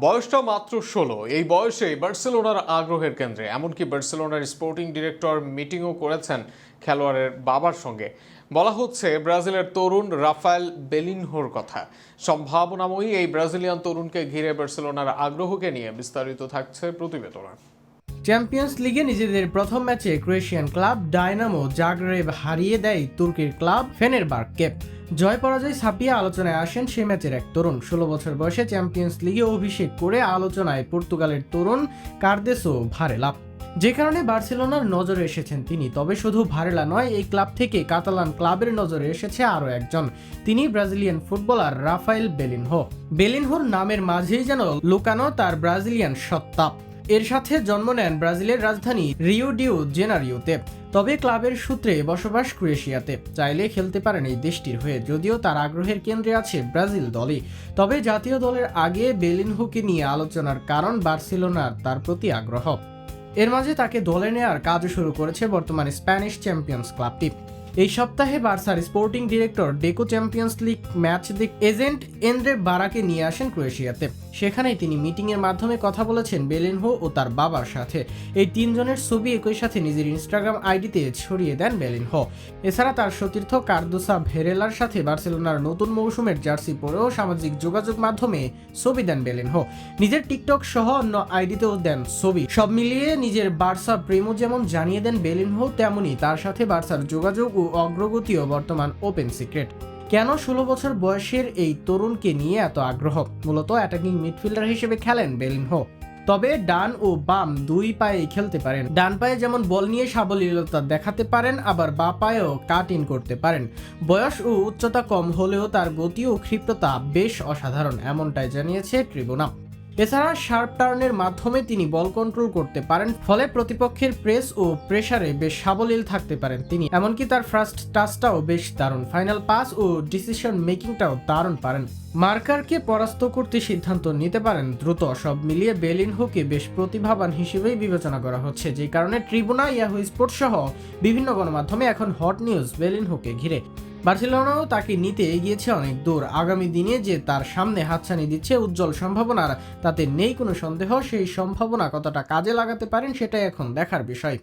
বয়সটা মাত্র ষোলো। এই বয়সে বার্সেলোনার আগ্রহের কেন্দ্রে, এমনকি বার্সেলোনার স্পোর্টিং ডিরেক্টর মিটিংও করেছেন খেলোয়াড়ের বাবার সঙ্গে। বলা হচ্ছে, ব্রাজিলের তরুণ রাফায়েল বেলিনহোর কথা। সম্ভাবনাময়ী এই ব্রাজিলিয়ান তরুণকে ঘিরে বার্সেলোনার আগ্রহকে নিয়ে বিস্তারিত থাকছে প্রতিবেদনা। চ্যাম্পিয়ন্স লিগে নিজেদের প্রথম ম্যাচে ক্রোয়েশিয়ান ক্লাব ডায়নামো জাগরেব হারিয়ে দেয় তুর্কির ক্লাব ফেনের ফেনেরবার্গকে জয় পরাজয় ছাপিয়ে আলোচনায় আসেন সে ম্যাচের এক তরুণ। ষোলো বছর বয়সে চ্যাম্পিয়ন্স লিগে অভিষেক করে আলোচনায় পর্তুগালের তরুণ কার্দেসো ভারেলা যে কারণে বার্সেলোনার নজরে এসেছেন তিনি, তবে শুধু ভারেলা নয়, এই ক্লাব থেকে কাতালান ক্লাবের নজরে এসেছে আরও একজন। তিনি ব্রাজিলিয়ান ফুটবলার রাফায়েল বেলিনহো বেলিনহোর নামের মাঝেই যেন লুকানো তার ব্রাজিলিয়ান সত্তা। এর সাথে জন্ম নেন ব্রাজিলের রাজধানী রিও ডিও জেনারিওতে। তবে ক্লাবের সূত্রে বসবাস ক্রোয়েশিয়াতে। চাইলে খেলতে পারেন এই দেশটির হয়ে, যদিও তার আগ্রহের কেন্দ্রে আছে ব্রাজিল দলই। তবে জাতীয় দলের আগে বেলিনহুকে নিয়ে আলোচনার কারণ বার্সেলোনার তার প্রতি আগ্রহ। এর মাঝে তাকে দলে নেওয়ার কাজও শুরু করেছে বর্তমানে স্প্যানিশ চ্যাম্পিয়ন্স ক্লাবটি। এই সপ্তাহে বার্সার sporting director Deco Champions League match দিক এজেন্ট এন্দ্রে বারাকে নিয়ে আসেন ক্রোয়েশিয়াতে। সেখানেই তিনি মিটিং এর মাধ্যমে কথা বলেছেন বেলেনহো ও তার বাবার সাথে। এই তিনজনের ছবি একই সাথে নিজের ইনস্টাগ্রাম আইডিতে ছড়িয়ে দেন বেলিনহো। এছাড়া তার সতীর্থ কার্দোসা ভেরেলার সাথে বার্সেলোনার নতুন মৌসুমের জার্সি পরেও সামাজিক যোগাযোগ মাধ্যমে ছবি দেন বেলেনহো। নিজের টিকটক সহ অন্য আইডিতেও দেন ছবি। সব মিলিয়ে নিজের বার্সা প্রেমও যেমন জানিয়ে দেন বেলিনহো, তেমনি তার সাথে বার্সার যোগাযোগ ও অগ্রগতিও বর্তমান ওপেন সিক্রেট কেন ষোলো বছর বয়সের এই তরুণকে নিয়ে এত আগ্রহ? মূলত অ্যাটাকিং মিডফিল্ডার হিসেবে খেলেন বেলিনহো তবে ডান ও বাম দুই পায়ে খেলতে পারেন। ডান পায়ে যেমন বল নিয়ে সাবলীলতা দেখাতে পারেন, আবার বা পায়েও কাট ইন করতে পারেন। বয়স ও উচ্চতা কম হলেও তার গতি ও ক্ষিপ্রতা বেশ অসাধারণ, এমনটাই জানিয়েছে ট্রিবুনা। এছাড়া শার্প টার্নের মাধ্যমে তিনি বল কন্ট্রোল করতে পারেন, ফলে প্রতিপক্ষের প্রেস ও প্রেসারে বেশ সাবলীল থাকতে পারেন তিনি। এমনকি তার ফার্স্ট টাচটাও বেশ দারুণ। ফাইনাল পাস ও ডিসিশন মেকিংটাও দারুণ পারেন। মার্কারকে পরাস্ত করতে সিদ্ধান্ত নিতে পারেন দ্রুত। সব মিলিয়ে বেলিন বেলিনহোকে বেশ প্রতিভাবান হিসেবেই বিবেচনা করা হচ্ছে, যে কারণে ট্রিবুনা, ইয়াহু স্পোর্টস সহ বিভিন্ন গণমাধ্যমে এখন হট নিউজ বেলিন বেলিনহোকে ঘিরে। বার্সেলোনাও তাকে নিতে এগিয়েছে অনেক দূর। আগামী দিনে যে তার সামনে হাতছানি দিচ্ছে উজ্জ্বল সম্ভাবনার, তাতে নেই কোনো সন্দেহ, সেই সম্ভাবনা কতটা কাজে লাগাতে পারেন সেটাই এখন দেখার বিষয়।